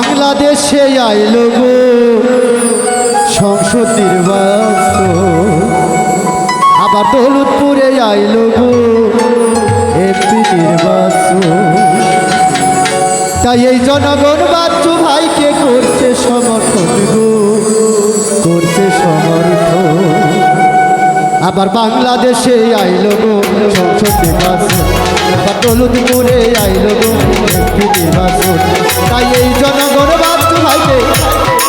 বাংলাদেশে আইল গো সংসদ আবার দৌলতপুরে আইল গো এমপি নির্বাচন তাই এই জনগণ বাচ্চু ভাইকে করছে সমর্থন গো, করছে সমর্থন। আবার বাংলাদেশে আইল গো সংসদ নির্বাচন আবার দৌলতপুরে আইল গো এমপি তাই এই জনগণ বাচ্চু ভাইকে,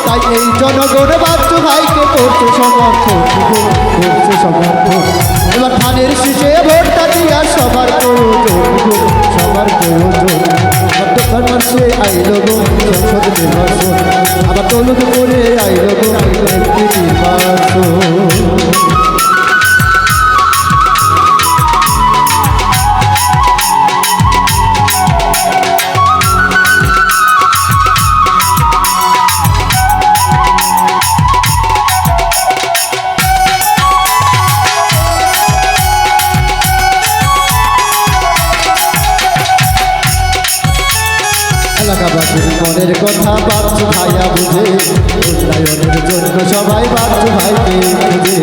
তাই এই জনগণ বাচ্চু ভাইকে করছে সমর্থন করছে সমর্থন। এবার ধানের শীষে ভোটটা দিয়া সবার প্রয়োজন সবার প্রয়োজন। নির্বাচন। আবার দৌলতপুরে আইল গো এলাকাবাসীর মনের কথা বাচ্চু ভাইয়া বুঝে উন্নয়নের জন্য সবাই বাচ্চু ভাইকে বুঝে।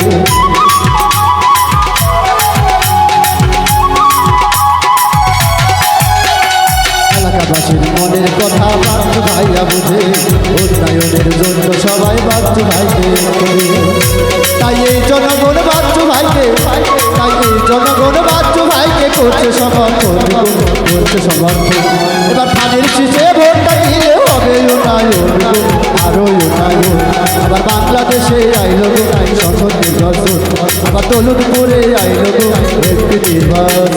এলাকাবাসীর মনের কথা বাচ্চু ভাইয়া বুঝে তাই এই জনগণ বাচ্চু ভাইকে, তাই এই জনগণ বাচ্চু ভাইকে করছে সমর্থন করছে সমর্থন। এবার ধানের শীষে ভোটটা দিলে হবে উন্নয়ন আরও উন্নয়ন আবার বাংলাদেশে আইল গো নির্বাচন আবার দৌলতপুরে আইল গো একটি নির্বাচন।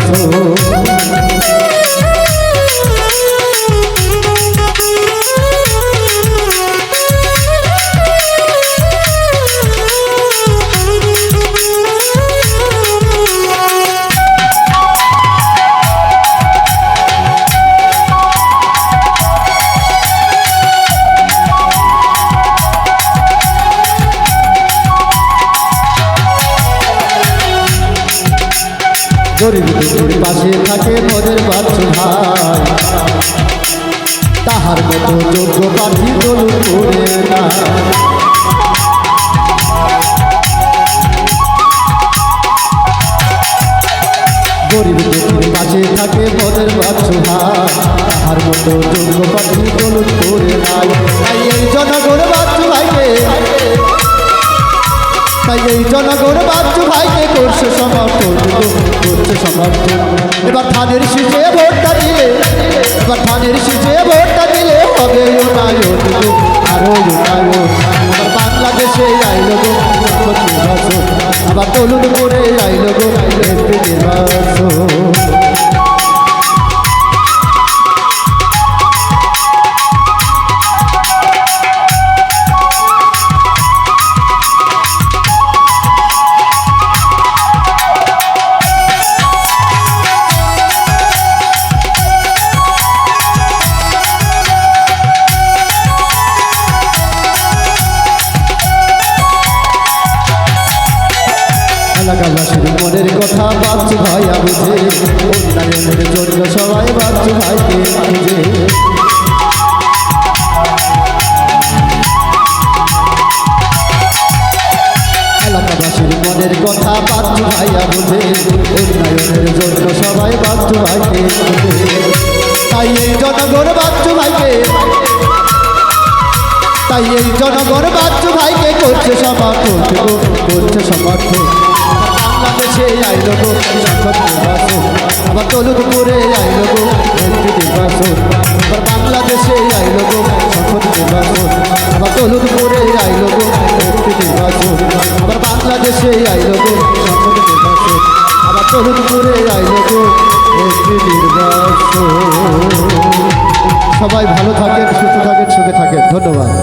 গরিব দুঃখীর পাশে থাকে মোদের বাচ্চু ভাই। তাহার মতো যোগ্য পাখি দলু করে না গরিব দুঃখীর পাশে থাকে মোদের বাচ্চু ভাই। তাহার মতো যোগ্য পাখি দলু করে নাই। এই জনগণ বাচ্চু ভাইকে তাই এই জনগণ বাচ্চু ভাইকে করছে সমর্থন করছে সমর্থন। এবার ধানের শীষে ভোটটা দিলে, এবার ধানের শীষে ভোটটা দিলে হবে উন্নয়ন। আরও উন্নয়ন। আবার বাংলাদেশে আইল গো আবার তলুন করে আইল গো এলাকাবাসীর মনের কথা বাচ্চু ভাইয়া বুঝে উন্নয়নের জন্য সবাই বাচ্চু ভাইকে বুঝে। এলাকাবাসীর মনের কথা বাচ্চু ভাইয়া বুঝে উন্নয়নের জন্য সবাই বাচ্চু ভাইকে বুঝে। তাই এই জনগণ বাচ্চু ভাইকে, তাই এই জনগণ বাচ্চু ভাইকে করছে সমর্থন করছে সমর্থন বাংলাদেশে আইল গো নির্বাচন আবার তলুদপুরে আইল গো, এমপি নির্বাচন আবার বাংলাদেশে আইল গো সংসদ নির্বাচন আবার তলুদপুরে আইল গো আবার বাংলাদেশে আইল গো আবার তলুদপুরে আইল গো সবাই ভালো থাকেন, সুস্থ থাকেন, সুখে থাকেন। ধন্যবাদ।